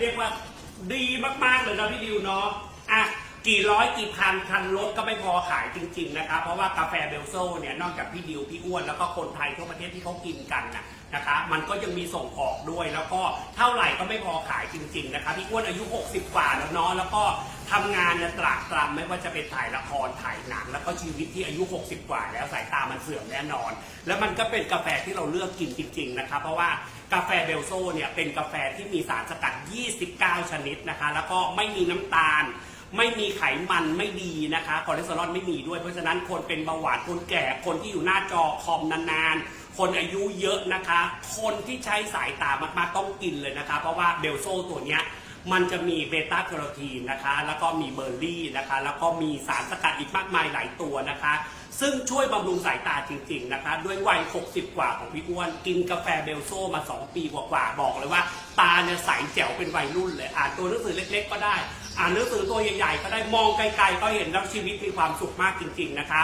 เรียกว่าดีมากๆเลยนะพี่ดิวเนาะอะกี่ร้อยกี่พันคันรถก็ไม่พอขายจริง ๆ นะครับ เพราะว่ากาแฟเบลโซเนี่ยนอกจากพี่ดิวพี่อ้วนแล้วก็คนไทยทั่วประเทศที่เขากินกันนะนะคะมันก็ยังมีส่งออกด้วยแล้วก็เท่าไหร่ก็ไม่พอขายจริง ๆ นะคะพี่อ้วนอายุ 60 กว่าแล้วเนาะแล้วก็ ทำงานเนี่ยตรากตรำไม่ว่าจะเป็นถ่ายละครถ่ายหนัง แล้วก็ชีวิตที่อายุ 60 กว่า แล้วสายตามันเสื่อมแน่นอน แล้วมันก็เป็นกาแฟที่เราเลือกกินจริง ๆ นะคะเพราะว่ากาแฟเบลโซเนี่ยเป็นกาแฟที่มีสารสกัด 29 ชนิดนะคะ แล้วก็ไม่มีน้ำตาล ไม่มีไขมันไม่ดีนะคะคอเลสเตอรอลไม่มีด้วยเพราะฉะนั้นคนเป็นเบาหวานคนแก่คนที่อยู่หน้าจอคอมนานๆ คนอายุเยอะนะคะ คนที่ใช้สายตามากๆต้องกินเลยนะคะ เพราะว่าเบลโซตัวเนี้ย มันจะมีเบต้าแคโรทีนนะคะ แล้วก็มีเบอร์รี่นะคะ แล้วก็มีสารสกัดอีกมากมายหลายตัวนะคะ ซึ่งช่วยบำรุงสายตาจริงๆนะคะ ด้วยวัย 60 กว่าของพี่อ้วน กินกาแฟเบลโซมา 2 ปีกว่าๆบอกเลยว่า ตาเนี่ยใสแจ๋วเป็นวัยรุ่นเลย อ่านตัวหนังสือเล็กๆก็ได้ อ่านหนังสือตัวใหญ่ๆก็ได้มองไกลๆ ก็เห็นแล้วชีวิตมีความสุขมากจริง ๆนะคะ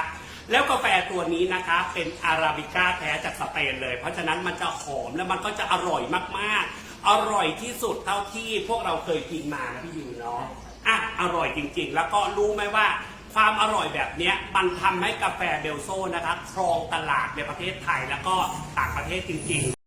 แล้วกาแฟตัวนี้นะคะเป็นอาราบิก้าแท้จากสเปนเลย เพราะฉะนั้นมันจะหอมแล้วมันก็จะอร่อยมากๆ อร่อยที่สุดเท่าที่พวกเราเคยกินมานะพี่ยูเนาะอะอร่อยจริงๆ แล้วก็รู้ไหมว่าความอร่อยแบบเนี้ยมันทำให้กาแฟเบลโซนะคะครองตลาดในประเทศไทยแล้วก็ต่างประเทศจริงๆ